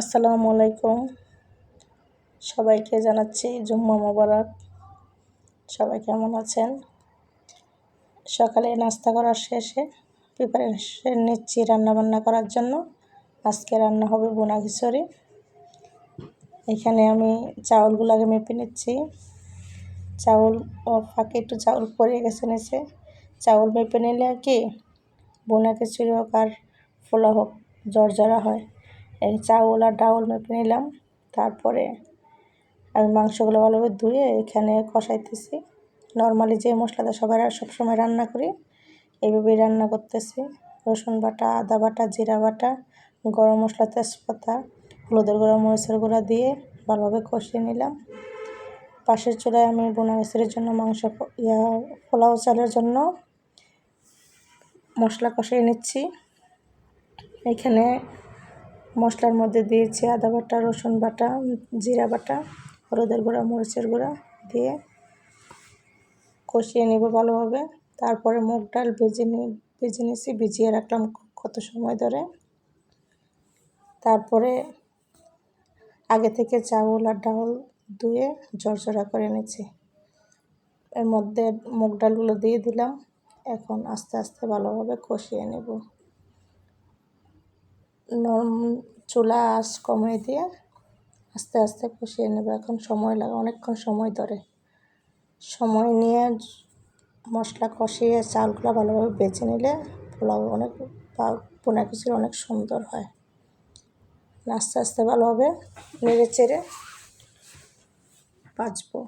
আসসালামু আলাইকুম। সবাইকে জানাচ্ছি জুম্মা মোবারক। সবাই কেমন আছেন? সকালে নাস্তা করার শেষে প্রিপারেশন নিচ্ছি রান্নাবান্না করার জন্য। আজকে রান্না হবে বোনা খিচুড়ি। এখানে আমি চাউলগুলোকে মেপে নিচ্ছি। চাউল ও ফাঁকে একটু চাউল পরে গেছে নিচে। চাউল মেপে নিলে কি? বোনা খিচুড়ি হোক আর ফোলা হোক জর্জরা হয়। চাউল আর ডাউল মেপে নিলাম। তারপরে আমি মাংসগুলো ভালোভাবে ধুয়ে এখানে কষাইতেছি। নর্মালি যে মশলাটা সবাই সবসময় রান্না করি এইভাবেই রান্না করতেছি। রসুন বাটা, আদা বাটা, জিরা বাটা, গরম মশলা, তেজপাতা, হলুদের গুঁড়া, মরিচের গুঁড়া দিয়ে ভালোভাবে কষিয়ে নিলাম। পাশের চুলায় আমি বোনা গাছের জন্য মাংস ইয়া, পোলাও চালের জন্য মশলা কষিয়ে নিচ্ছি। এখানে মশলার মধ্যে দিয়েছি আদা বাটা, রসুন বাটা, জিরা বাটা, হলুদের গুঁড়া, মরিচের গুঁড়া দিয়ে কষিয়ে নেব ভালোভাবে। তারপরে মুগ ডাল ভেজে নিয়ে ভেজে নিয়েছি, ভিজিয়ে রাখলাম কত সময় ধরে। তারপরে আগে থেকে চাউল আর ডাল ধুয়ে ঝরঝরা করে নিয়েছি এর মধ্যে মুগ ডালগুলো দিয়ে দিলাম। এখন আস্তে আস্তে ভালোভাবে কষিয়ে নেব। নরম চুলা আঁচ কমিয়ে দিয়ে আস্তে আস্তে কষিয়ে নেবে। এখন সময় লাগে, অনেকক্ষণ সময় ধরে। সময় নিয়ে মশলা কষিয়ে চালগুলো ভালোভাবে বেছে নিলে পোলাও অনেক পোনা খিচুড়ি অনেক সুন্দর হয়। আস্তে আস্তে ভালোভাবে নেড়ে চেড়ে বাজবো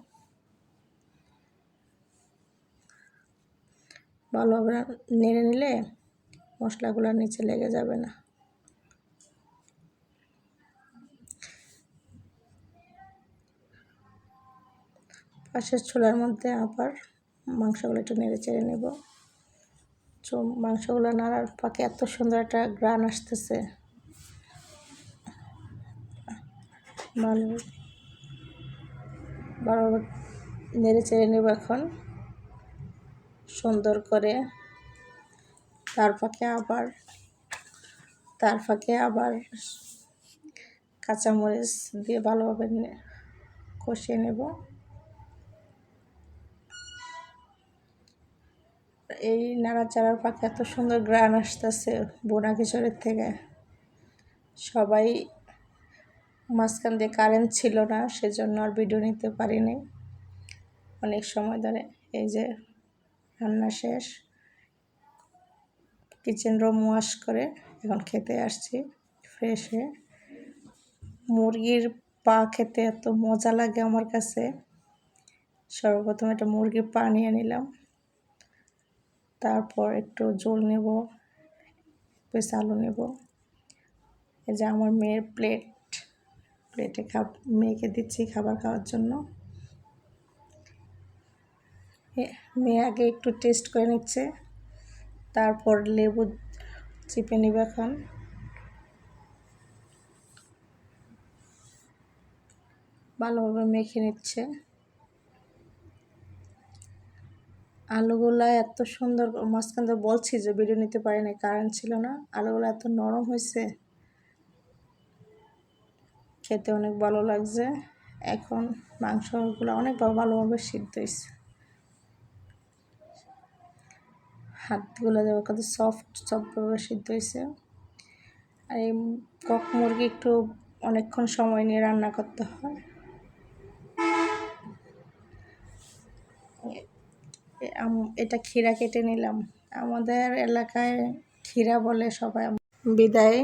ভালোভাবে নেড়ে নিলে মশলাগুলো নিচে লেগে যাবে না। পাশের ছোলার মধ্যে আবার মাংসগুলো একটু নেড়ে চেড়ে নেব। মাংসগুলো নাড়ার পাকে এত সুন্দর একটা গ্রান আসতেছে। ভালো ভালোভাবে নেড়ে চেড়ে নেব এখন। সুন্দর করে। তার ফাঁকে আবার, তার ফাঁকে আবার কাঁচামরিচ দিয়ে ভালোভাবে কষিয়ে নেব। এই নাড়াচাড়ার পাখি এত সুন্দর গ্রান আসতেছে বোনা কিশোরের থেকে। সবাই মাঝখান দিয়ে কারেন্ট ছিল না, সেজন্য আর ভিডিও নিতে পারিনি। অনেক সময় ধরে এই যে রান্না শেষ কিচেন রুম ওয়াশ করে এখন খেতে আসছি ফ্রেশ হয়ে। মুরগির পা খেতে এত মজা লাগে আমার কাছে। সর্বপ্রথম একটা মুরগির পা নিয়ে নিলাম। তারপর একটু জল নেব পিস আলু নেব। এই যে আমার মেয়ের প্লেট প্লেটে খাব, মেয়েকে দিচ্ছি খাবার খাওয়ার জন্য। মেয়ে আগে একটু টেস্ট করে নিচ্ছে, তারপর লেবু চিপে নেবে এখন। ভালোভাবে মেখে নিচ্ছে। আলুগুলা এত সুন্দর মাঝখান থেকে বলছি যে ভিডিও নিতে পারি না কারেন্ট ছিল না, আলুগুলো এত নরম হয়েছে খেতে অনেক ভালো লাগছে। এখন মাংসগুলো অনেক ভালোভাবে সিদ্ধ হয়েছে হাতগুলো দেওয়া কত সফট সফটভাবে সিদ্ধ হয়েছে আর এই কক মুরগি একটু অনেকক্ষণ সময় নিয়ে রান্না করতে হয়। এটা ক্ষীরা কেটে নিলাম। আমাদের এলাকায় ক্ষীরা বলে সবাই বিদায়।